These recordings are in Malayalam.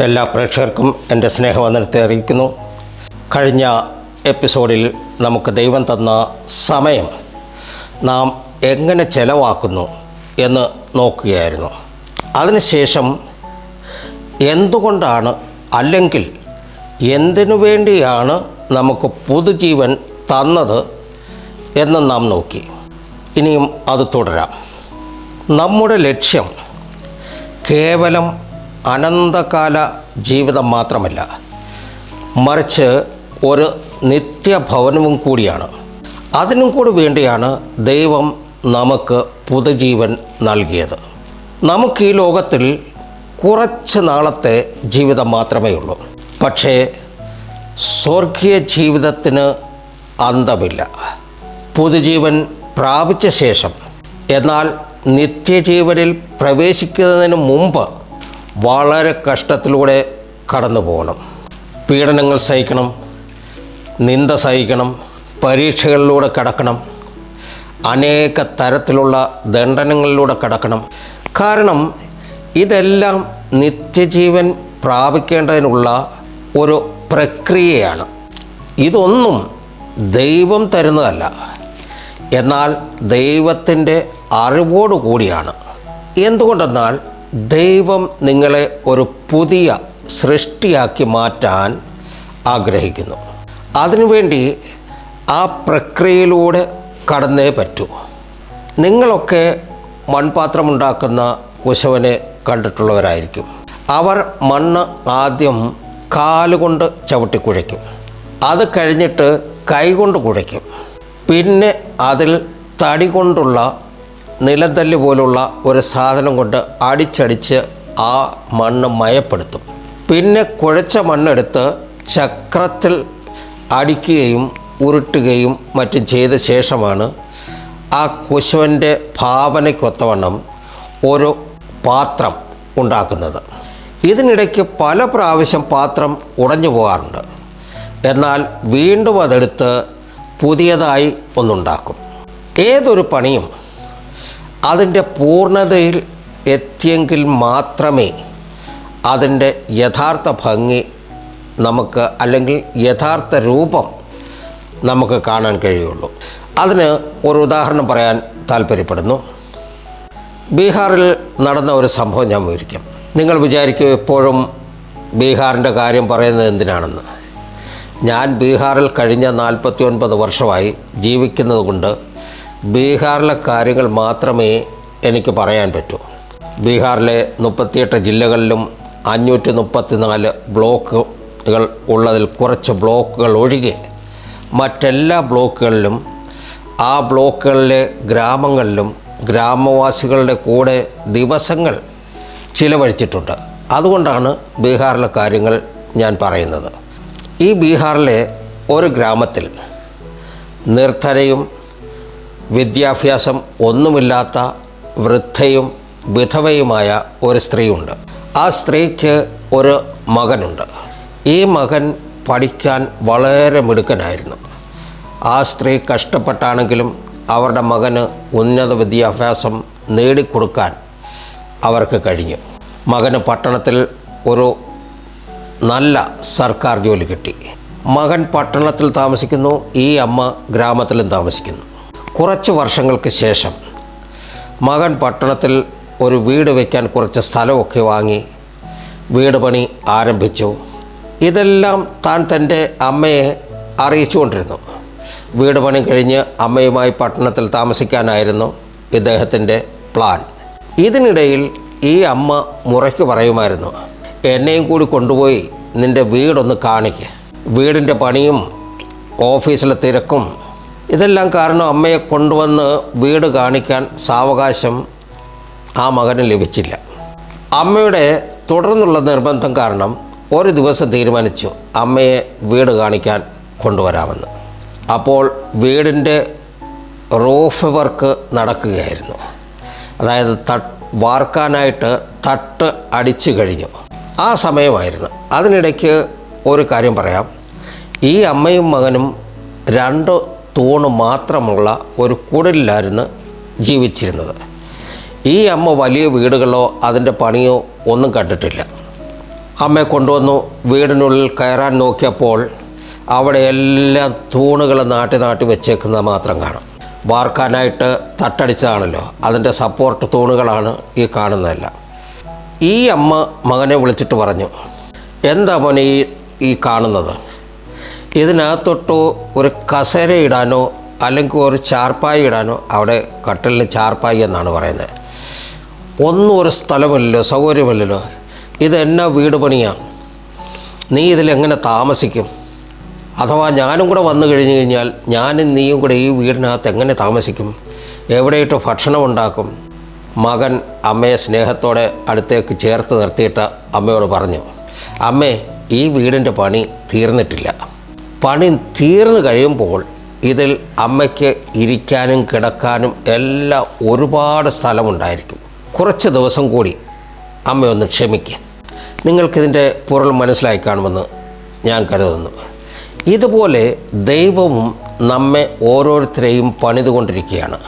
എല്ലാ പ്രേക്ഷകർക്കും എന്റെ സ്നേഹവന്ദനത്തെ അറിയിക്കുന്നു. കഴിഞ്ഞ എപ്പിസോഡിൽ നമുക്ക് ദൈവം തന്ന സമയം നാം എങ്ങനെ ചെലവാക്കുന്നു എന്ന് നോക്കുകയായിരുന്നു. അതിനുശേഷം എന്തുകൊണ്ടാണ് അല്ലെങ്കിൽ എന്തിനു വേണ്ടിയാണ് നമുക്ക് പുതുജീവൻ തന്നത് എന്ന് നാം നോക്കി. ഇനിയും അത് തുടരാം. നമ്മുടെ ലക്ഷ്യം കേവലം അനന്തകാല ജീവിതം മാത്രമല്ല മറിച്ച് ഒരു നിത്യഭവനവും കൂടിയാണ്. അതിനും കൂടി വേണ്ടിയാണ് ദൈവം നമുക്ക് പുതുജീവൻ നൽകിയത്. നമുക്ക് ഈ ലോകത്തിൽ കുറച്ച് നാളത്തെ ജീവിതം മാത്രമേ ഉള്ളൂ. പക്ഷേ സ്വർഗീയ ജീവിതത്തിന് അന്തമില്ല. പുതുജീവൻ പ്രാപിച്ച ശേഷം എന്നാൽ നിത്യജീവനിൽ പ്രവേശിക്കുന്നതിന് മുമ്പ് വളരെ കഷ്ടത്തിലൂടെ കടന്നു പോകണം. പീഡനങ്ങൾ സഹിക്കണം നിന്ദ സഹിക്കണം പരീക്ഷകളിലൂടെ കടക്കണം അനേക തരത്തിലുള്ള ദണ്ഡനങ്ങളിലൂടെ കടക്കണം. കാരണം ഇതെല്ലാം നിത്യജീവൻ പ്രാപിക്കേണ്ടതിനുള്ള ഒരു പ്രക്രിയയാണ്. ഇതൊന്നും ദൈവം തരുന്നതല്ല. എന്നാൽ ദൈവത്തിന്റെ അറിവോടു കൂടിയാണ് എന്തുകൊണ്ടെന്നാൽ ദൈവം നിങ്ങളെ ഒരു പുതിയ സൃഷ്ടിയാക്കി മാറ്റാൻ ആഗ്രഹിക്കുന്നു. അതിനുവേണ്ടി ആ പ്രക്രിയയിലൂടെ കടന്നേ പറ്റൂ. നിങ്ങളൊക്കെ മൺപാത്രമുണ്ടാക്കുന്ന കുശവനെ കണ്ടിട്ടുള്ളവരായിരിക്കും. അവർ മണ്ണ് ആദ്യം കാലുകൊണ്ട് ചവിട്ടി കുഴയ്ക്കും. അത് കഴിഞ്ഞിട്ട് കൈകൊണ്ട് കുഴയ്ക്കും. പിന്നെ അതിൽ തടി കൊണ്ടുള്ള നിലത്തല്ല് പോലുള്ള ഒരു സാധനം കൊണ്ട് അടിച്ചടിച്ച് ആ മണ്ണ് മയപ്പെടുത്തും. പിന്നെ കുഴച്ച മണ്ണെടുത്ത് ചക്രത്തിൽ അടിക്കുകയും ഉരുട്ടുകയും മറ്റും ചെയ്ത ശേഷമാണ് ആ കുശുവന്റെ ഭാവനയ്ക്കൊത്തവണ്ണം ഒരു പാത്രം ഉണ്ടാക്കുന്നത്. ഇതിനിടയ്ക്ക് പല പ്രാവശ്യം പാത്രം ഉടഞ്ഞു പോകാറുണ്ട്. എന്നാൽ വീണ്ടും അതെടുത്ത് പുതിയതായി ഒന്നുണ്ടാക്കും. ഏതൊരു പണിയും അതിന്റെ പൂർണതയിൽ എത്തിയെങ്കിൽ മാത്രമേ അതിന്റെ യഥാർത്ഥ ഭംഗി നമുക്ക് അല്ലെങ്കിൽ യഥാർത്ഥ രൂപം നമുക്ക് കാണാൻ കഴിയുള്ളൂ. അതിന് ഒരു ഉദാഹരണം പറയാൻ താല്പര്യപ്പെടുന്നു. ബീഹാറിൽ നടന്ന ഒരു സംഭവം ഞാൻ വിവരിക്കാം. നിങ്ങൾ വിചാരിക്കും എപ്പോഴും ബീഹാറിന്റെ കാര്യം പറയുന്നത് എന്തിനാണെന്ന്. ഞാൻ ബീഹാറിൽ കഴിഞ്ഞ നാൽപ്പത്തി ഒൻപത് വർഷമായി ജീവിക്കുന്നത് കൊണ്ട് ബീഹാറിലെ കാര്യങ്ങൾ മാത്രമേ എനിക്ക് പറയാൻ പറ്റൂ. ബീഹാറിലെ മുപ്പത്തിയെട്ട് ജില്ലകളിലും അഞ്ഞൂറ്റി മുപ്പത്തിനാല് ബ്ലോക്കുകൾ ഉള്ളതിൽ കുറച്ച് ബ്ലോക്കുകൾ ഒഴികെ മറ്റെല്ലാ ബ്ലോക്കുകളിലും ആ ബ്ലോക്കുകളിലെ ഗ്രാമങ്ങളിലും ഗ്രാമവാസികളുടെ കൂടെ ദിവസങ്ങൾ ചിലവഴിച്ചിട്ടുണ്ട്. അതുകൊണ്ടാണ് ബീഹാറിലെ കാര്യങ്ങൾ ഞാൻ പറയുന്നത്. ഈ ബീഹാറിലെ ഒരു ഗ്രാമത്തിൽ നിർധനയും വിദ്യാഭ്യാസം ഒന്നുമില്ലാത്ത വൃദ്ധയും വിധവയുമായ ഒരു സ്ത്രീയുണ്ട്. ആ സ്ത്രീക്ക് ഒരു മകനുണ്ട്. ഈ മകൻ പഠിക്കാൻ വളരെ മിടുക്കനായിരുന്നു. ആ സ്ത്രീ കഷ്ടപ്പെട്ടാണെങ്കിലും അവരുടെ മകന് ഉന്നത വിദ്യാഭ്യാസം നേടിക്കൊടുക്കാൻ അവർക്ക് കഴിഞ്ഞു. മകന് പട്ടണത്തിൽ ഒരു നല്ല സർക്കാർ ജോലി കിട്ടി. മകൻ പട്ടണത്തിൽ താമസിക്കുന്നു ഈ അമ്മ ഗ്രാമത്തിലും താമസിക്കുന്നു. കുറച്ച് വർഷങ്ങൾക്ക് ശേഷം മകൻ പട്ടണത്തിൽ ഒരു വീട് വയ്ക്കാൻ കുറച്ച് സ്ഥലമൊക്കെ വാങ്ങി വീട് പണി ആരംഭിച്ചു. ഇതെല്ലാം താൻ തന്റെ അമ്മയെ അറിയിച്ചുകൊണ്ടിരുന്നു വീട് പണി കഴിഞ്ഞ് അമ്മയുമായി പട്ടണത്തിൽ താമസിക്കാനായിരുന്നു ഇദ്ദേഹത്തിന്റെ പ്ലാൻ ഇതിനിടയിൽ ഈ അമ്മ മുറയ്ക്ക് പറയുമായിരുന്നു എന്നെയും കൂടി കൊണ്ടുപോയി നിന്റെ വീടൊന്ന് കാണിക്ക്. വീടിന്റെ പണിയും ഓഫീസിലെ തിരക്കും ഇതെല്ലാം കാരണം അമ്മയെ കൊണ്ടുവന്ന് വീട് കാണിക്കാൻ സാവകാശം ആ മകന് ലഭിച്ചില്ല. അമ്മയുടെ തുടർന്നുള്ള നിർബന്ധം കാരണം ഒരു ദിവസം തീരുമാനിച്ചു അമ്മയെ വീട് കാണിക്കാൻ കൊണ്ടുവരാമെന്ന്. അപ്പോൾ വീടിന്റെ റൂഫ് വർക്ക് നടക്കുകയായിരുന്നു. അതായത് തട്ട് വാർക്കാനായിട്ട് തട്ട് അടിച്ചു കഴിഞ്ഞു. ആ സമയമായിരുന്നു. അതിനിടയ്ക്ക് ഒരു കാര്യം പറയാം. ഈ അമ്മയും മകനും രണ്ട് തൂണ് മാത്രമുള്ള ഒരു കുടലിലായിരുന്നു ജീവിച്ചിരുന്നത്. ഈ അമ്മ വലിയ വീടുകളോ അതിന്റെ പണിയോ ഒന്നും കണ്ടിട്ടില്ല. അമ്മയെ കൊണ്ടുവന്നു വീടിനുള്ളിൽ കയറാൻ നോക്കിയപ്പോൾ അവിടെ എല്ലാം തൂണുകൾ നാട്ടി നാട്ടി വെച്ചേക്കുന്നത് മാത്രം കാണാം. വാർക്കാനായിട്ട് തട്ടടിച്ചതാണല്ലോ. അതിന്റെ സപ്പോർട്ട് തൂണുകളാണ് ഈ കാണുന്നതെല്ലാം. ഈ അമ്മ മകനെ വിളിച്ചിട്ട് പറഞ്ഞു എന്താ മോനെ ഈ ഈ കാണുന്നത്? ഇതിനകത്തൊട്ട് ഒരു കസേര ഇടാനോ അല്ലെങ്കിൽ ഒരു ചാർപ്പായി ഇടാനോ അവിടെ കട്ടിലിന് ചാർപ്പായി എന്നാണ് പറയുന്നത്. ഒന്നും ഒരു സ്ഥലമില്ലല്ലോ സൗകര്യമില്ലല്ലോ. ഇതെന്നാ വീട് പണിയാണ് നീ ഇതിലെങ്ങനെ താമസിക്കും? അഥവാ ഞാനും കൂടെ വന്നു കഴിഞ്ഞു കഴിഞ്ഞാൽ ഞാനും നീയും കൂടെ ഈ വീടിനകത്ത് എങ്ങനെ താമസിക്കും? എവിടെയിട്ട് ഭക്ഷണം ഉണ്ടാക്കും? മകൻ അമ്മയെ സ്നേഹത്തോടെ അടുത്തേക്ക് ചേർത്ത് നിർത്തിയിട്ട് അമ്മയോട് പറഞ്ഞു അമ്മേ ഈ വീടിന്റെ പണി തീർന്നിട്ടില്ല. പണി തീർന്നു കഴിയുമ്പോൾ ഇതിൽ അമ്മയ്ക്ക് ഇരിക്കാനും കിടക്കാനും എല്ലാം ഒരുപാട് സ്ഥലമുണ്ടായിരിക്കും. കുറച്ച് ദിവസം കൂടി അമ്മയൊന്ന് ക്ഷമിക്കുക നിങ്ങൾക്കിതിന്റെ പൊരുൾ മനസ്സിലായി കാണുമെന്ന് ഞാൻ കരുതുന്നു. ഇതുപോലെ ദൈവവും നമ്മെ ഓരോരുത്തരെയും പണിതുകൊണ്ടിരിക്കുകയാണ്.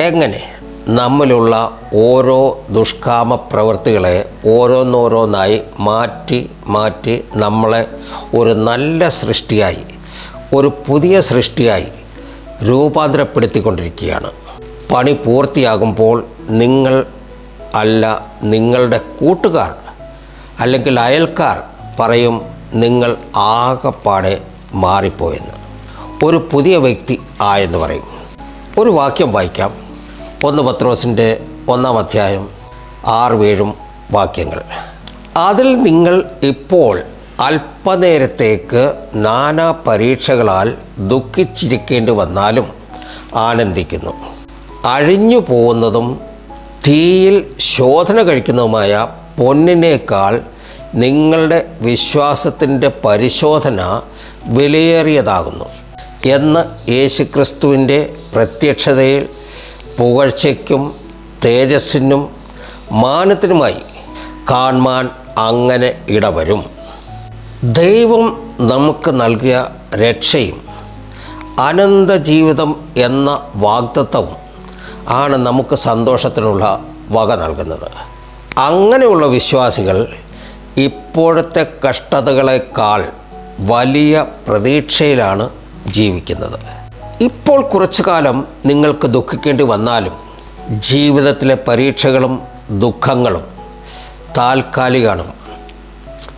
എങ്ങനെ? നമ്മിലുള്ള ഓരോ ദുഷ്കാമ പ്രവൃത്തികളെ ഓരോന്നോരോന്നായി മാറ്റി മാറ്റി നമ്മളെ ഒരു നല്ല സൃഷ്ടിയായി ഒരു പുതിയ സൃഷ്ടിയായി രൂപാന്തരപ്പെടുത്തിക്കൊണ്ടിരിക്കുകയാണ്. പണി പൂർത്തിയാകുമ്പോൾ നിങ്ങൾ അല്ല നിങ്ങളുടെ കൂട്ടുകാർ അല്ലെങ്കിൽ അയൽക്കാർ പറയും നിങ്ങൾ ആകപ്പാടെ മാറിപ്പോയെന്ന്. ഒരു പുതിയ വ്യക്തി ആയെന്ന് പറയും. ഒരു വാക്യം വായിക്കാം. ഒന്ന് പത്രോസിന്റെ ഒന്നാം അധ്യായം ആറ് ഏഴും വാക്യങ്ങൾ. അതിൽ നിങ്ങൾ ഇപ്പോൾ അല്പനേരത്തേക്ക് നാനാ പരീക്ഷകളാൽ ദുഃഖിച്ചിരിക്കേണ്ടി വന്നാലും ആനന്ദിക്കുന്നു. അഴിഞ്ഞു പോകുന്നതും തീയിൽ ശോധന കഴിക്കുന്നതുമായ പൊന്നിനേക്കാൾ നിങ്ങളുടെ വിശ്വാസത്തിന്റെ പരിശോധന വിലയേറിയതാകുന്നു എന്ന് യേശുക്രിസ്തുവിന്റെ പ്രത്യക്ഷതയിൽ പുകഴ്ചയ്ക്കും തേജസ്സിനും മാനത്തിനുമായി കാൺമാൻ അങ്ങനെ ഇടവരും. ദൈവം നമുക്ക് നൽകിയ രക്ഷയും അനന്ത ജീവിതം എന്ന വാഗ്ദത്വവും ആണ് നമുക്ക് സന്തോഷത്തിനുള്ള വക നൽകുന്നത്. അങ്ങനെയുള്ള വിശ്വാസികൾ ഇപ്പോഴത്തെ കഷ്ടതകളെക്കാൾ വലിയ പ്രതീക്ഷയിലാണ് ജീവിക്കുന്നത്. ഇപ്പോൾ കുറച്ചു കാലം നിങ്ങൾക്ക് ദുഃഖിക്കേണ്ടി വന്നാലും ജീവിതത്തിലെ പരീക്ഷകളും ദുഃഖങ്ങളും താൽക്കാലികമാണ്.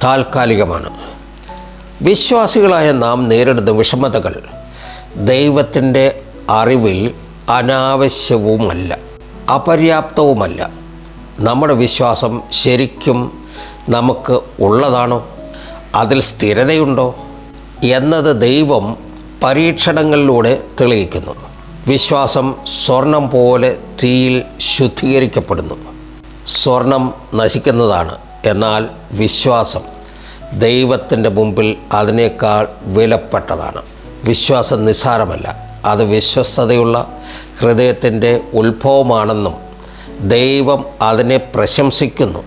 താൽക്കാലികമാണ്. വിശ്വാസികളായ നാം നേരിടുന്ന വിഷമതകൾ ദൈവത്തിന്റെ അറിവിൽ അനാവശ്യവുമല്ല അപര്യാപ്തവുമല്ല. നമ്മുടെ വിശ്വാസം ശരിക്കും നമുക്ക് ഉള്ളതാണോ? അതിൽ സ്ഥിരതയുണ്ടോ? എന്നത് ദൈവം പരീക്ഷണങ്ങളിലൂടെ തെളിയിക്കുന്നു. വിശ്വാസം സ്വർണം പോലെ തീയിൽ ശുദ്ധീകരിക്കപ്പെടുന്നു. സ്വർണം നശിക്കുന്നതാണ്. എന്നാൽ വിശ്വാസം ദൈവത്തിന്റെ മുമ്പിൽ അതിനേക്കാൾ വിലപ്പെട്ടതാണ്. വിശ്വാസം നിസ്സാരമല്ല. അത് വിശ്വസ്തതയുള്ള ഹൃദയത്തിന്റെ ഉത്ഭവമാണെന്നും ദൈവം അതിനെ പ്രശംസിക്കുന്നു.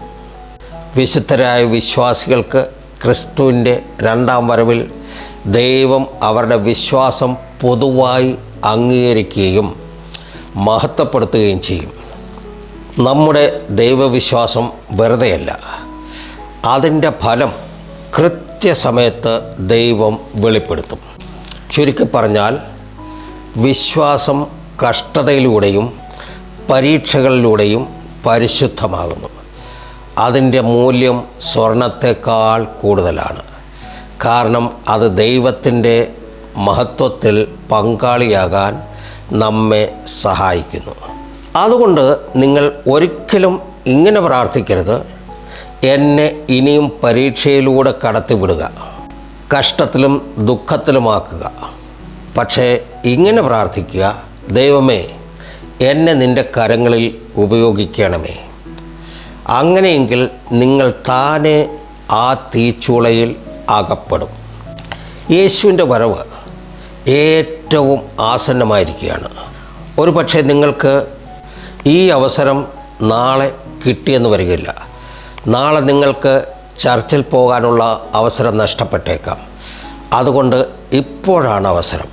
വിശുദ്ധരായ വിശ്വാസികൾക്ക് ക്രിസ്തുവിന്റെ രണ്ടാം വരവിൽ ദൈവം അവരുടെ വിശ്വാസം പൊതുവായി അംഗീകരിക്കുകയും മഹത്വപ്പെടുത്തുകയും ചെയ്യും. നമ്മുടെ ദൈവവിശ്വാസം വെറുതെയല്ല. അതിന്റെ ഫലം കൃത്യസമയത്ത് ദൈവം വെളിപ്പെടുത്തും. ചുരുക്കി പറഞ്ഞാൽ വിശ്വാസം കഷ്ടതയിലൂടെയും പരീക്ഷകളിലൂടെയും പരിശുദ്ധമാകുന്നു. അതിന്റെ മൂല്യം സ്വർണത്തെക്കാൾ കൂടുതലാണ്. കാരണം അത് ദൈവത്തിന്റെ മഹത്വത്തിൽ പങ്കാളിയാകാൻ നമ്മെ സഹായിക്കുന്നു. അതുകൊണ്ട് നിങ്ങൾ ഒരിക്കലും ഇങ്ങനെ പ്രാർത്ഥിക്കരുത്. എന്നെ ഇനിയും പരീക്ഷയിലൂടെ കടത്തിവിടുക. കഷ്ടത്തിലും ദുഃഖത്തിലുമാക്കുക. പക്ഷേ ഇങ്ങനെ പ്രാർത്ഥിക്കുക ദൈവമേ എന്നെ നിന്റെ കരങ്ങളിൽ ഉപയോഗിക്കണമേ. അങ്ങനെയെങ്കിൽ നിങ്ങൾ താനെ ആ തീച്ചൂളയിൽ അകപ്പെടും യേശുവിന്റെ വരവ് ഏറ്റവും ആസന്നമായിരിക്കുകയാണ്. ഒരു പക്ഷേ നിങ്ങൾക്ക് ഈ അവസരം നാളെ കിട്ടിയെന്ന് വരികയില്ല. നാളെ നിങ്ങൾക്ക് ചർച്ചിൽ പോകാനുള്ള അവസരം നഷ്ടപ്പെട്ടേക്കാം. അതുകൊണ്ട് ഇപ്പോഴാണ് അവസരം.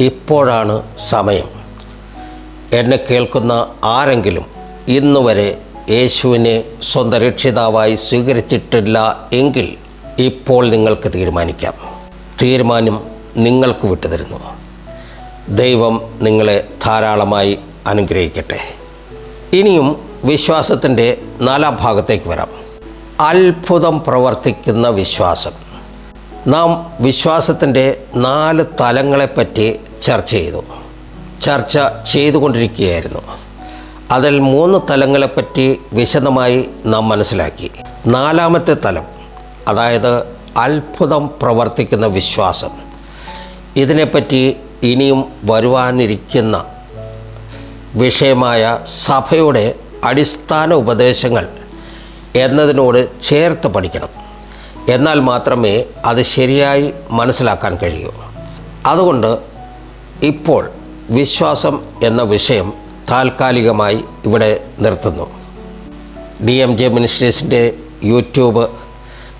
ഇപ്പോഴാണ് സമയം. എന്നെ കേൾക്കുന്ന ആരെങ്കിലും ഇന്നുവരെ യേശുവിനെ സ്വന്തം രക്ഷിതാവായി സ്വീകരിച്ചിട്ടില്ല എങ്കിൽ ഇപ്പോൾ നിങ്ങൾക്ക് തീരുമാനിക്കാം. തീരുമാനം നിങ്ങൾക്ക് വിട്ടുതരുന്നു. ദൈവം നിങ്ങളെ ധാരാളമായി അനുഗ്രഹിക്കട്ടെ. ഇനിയും വിശ്വാസത്തിന്റെ നാലാം ഭാഗത്തേക്ക് വരാം. അത്ഭുതം പ്രവർത്തിക്കുന്ന വിശ്വാസം. നാം വിശ്വാസത്തിന്റെ നാല് തലങ്ങളെപ്പറ്റി ചർച്ച ചെയ്തു. ചർച്ച ചെയ്തുകൊണ്ടിരിക്കുകയായിരുന്നു. അതിൽ മൂന്ന് തലങ്ങളെപ്പറ്റി വിശദമായി നാം മനസ്സിലാക്കി. നാലാമത്തെ തലം അതായത് അത്ഭുതം പ്രവർത്തിക്കുന്ന വിശ്വാസം. ഇതിനെപ്പറ്റി ഇനിയും വരുവാനിരിക്കുന്ന വിഷയമായ സഭയുടെ അടിസ്ഥാന ഉപദേശങ്ങൾ എന്നതിനോട് ചേർത്ത് പഠിക്കണം. എന്നാൽ മാത്രമേ അത് ശരിയായി മനസ്സിലാക്കാൻ കഴിയൂ. അതുകൊണ്ട് ഇപ്പോൾ വിശ്വാസം എന്ന വിഷയം താൽക്കാലികമായി ഇവിടെ നിർത്തുന്നു. ഡി എം ജെ മിനിസ്ട്രീസിന്റെ യൂട്യൂബ്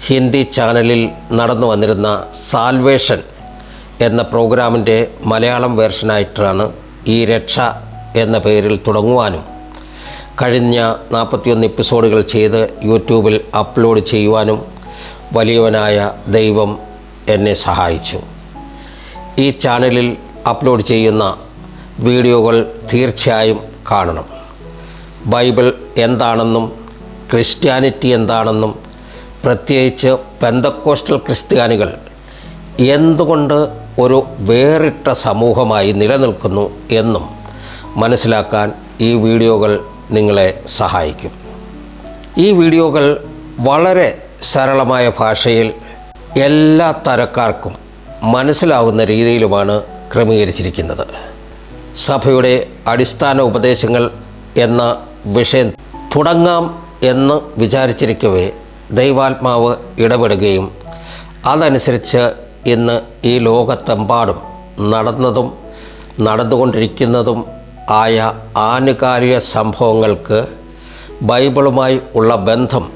ഹിന്ദി ചാനലിൽ നടന്നു വന്നിരുന്ന സാൽവേഷൻ എന്ന പ്രോഗ്രാമിന്റെ മലയാളം വേർഷനായിട്ടാണ് ഈ രക്ഷ എന്ന പേരിൽ തുടങ്ങുവാനും കഴിഞ്ഞ നാൽപ്പത്തിയൊന്ന് എപ്പിസോഡുകൾ ചെയ്ത് യൂട്യൂബിൽ അപ്ലോഡ് ചെയ്യുവാനും വലിയവനായ ദൈവം എന്നെ സഹായിച്ചു. ഈ ചാനലിൽ അപ്ലോഡ് ചെയ്യുന്ന വീഡിയോകൾ തീർച്ചയായും കാണണം. ബൈബിൾ എന്താണെന്നും ക്രിസ്ത്യാനിറ്റി എന്താണെന്നും പ്രത്യേകിച്ച് പെന്തക്കോസ്റ്റൽ ക്രിസ്ത്യാനികൾ എന്തുകൊണ്ട് ഒരു വേറിട്ട സമൂഹമായി നിലനിൽക്കുന്നു എന്നും മനസ്സിലാക്കാൻ ഈ വീഡിയോകൾ നിങ്ങളെ സഹായിക്കും. ഈ വീഡിയോകൾ വളരെ സരളമായ ഭാഷയിൽ എല്ലാ തരക്കാർക്കും മനസ്സിലാവുന്ന രീതിയിലുമാണ് ക്രമീകരിച്ചിരിക്കുന്നത്. സഭയുടെ അടിസ്ഥാന ഉപദേശങ്ങൾ എന്ന വിഷയം തുടങ്ങാം എന്ന് വിചാരിച്ചിരിക്കവേ ദൈവാത്മാവ് ഇടപെടുകയും അതനുസരിച്ച് ഇന്ന് ഈ ലോകത്തെമ്പാടും നടന്നതും നടന്നുകൊണ്ടിരിക്കുന്നതും ആയ ആനുകാലിക സംഭവങ്ങൾക്ക് ബൈബിളുമായി ഉള്ള ബന്ധം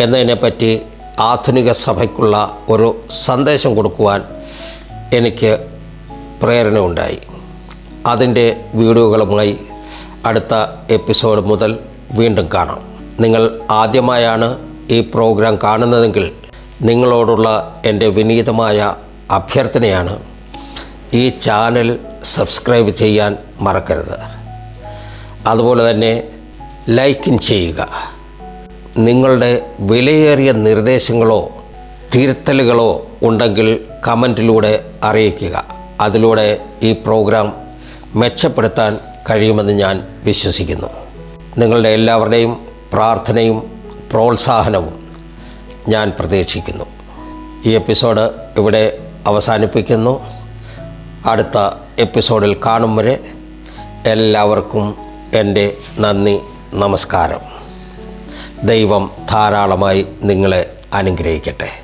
എന്നതിനെപ്പറ്റി ആധുനിക സഭയ്ക്കുള്ള ഒരു സന്ദേശം കൊടുക്കുവാൻ എനിക്ക് പ്രേരണയുണ്ടായി. അതിന്റെ വീഡിയോകളുമായി അടുത്ത എപ്പിസോഡ് മുതൽ വീണ്ടും കാണാം. നിങ്ങൾ ആദ്യമായാണ് ഈ പ്രോഗ്രാം കാണുന്നതെങ്കിൽ നിങ്ങളോടുള്ള എന്റെ വിനീതമായ അഭ്യർത്ഥനയാണ് ഈ ചാനൽ സബ്സ്ക്രൈബ് ചെയ്യാൻ മറക്കരുത്. അതുപോലെ തന്നെ ലൈക്കും ചെയ്യുക. നിങ്ങളുടെ വിലയേറിയ നിർദ്ദേശങ്ങളോ തിരുത്തലുകളോ ഉണ്ടെങ്കിൽ കമന്റിലൂടെ അറിയിക്കുക. അതിലൂടെ ഈ പ്രോഗ്രാം മെച്ചപ്പെടുത്താൻ കഴിയുമെന്ന് ഞാൻ വിശ്വസിക്കുന്നു. നിങ്ങളുടെ എല്ലാവരുടെയും പ്രാർത്ഥനയും പ്രോത്സാഹനവും ഞാൻ പ്രതീക്ഷിക്കുന്നു. ഈ എപ്പിസോഡ് ഇവിടെ അവസാനിപ്പിക്കുന്നു. അടുത്ത എപ്പിസോഡിൽ കാണും വരെ എല്ലാവർക്കും എന്റെ നന്ദി നമസ്കാരം. ദൈവം ധാരാളമായി നിങ്ങളെ അനുഗ്രഹിക്കട്ടെ.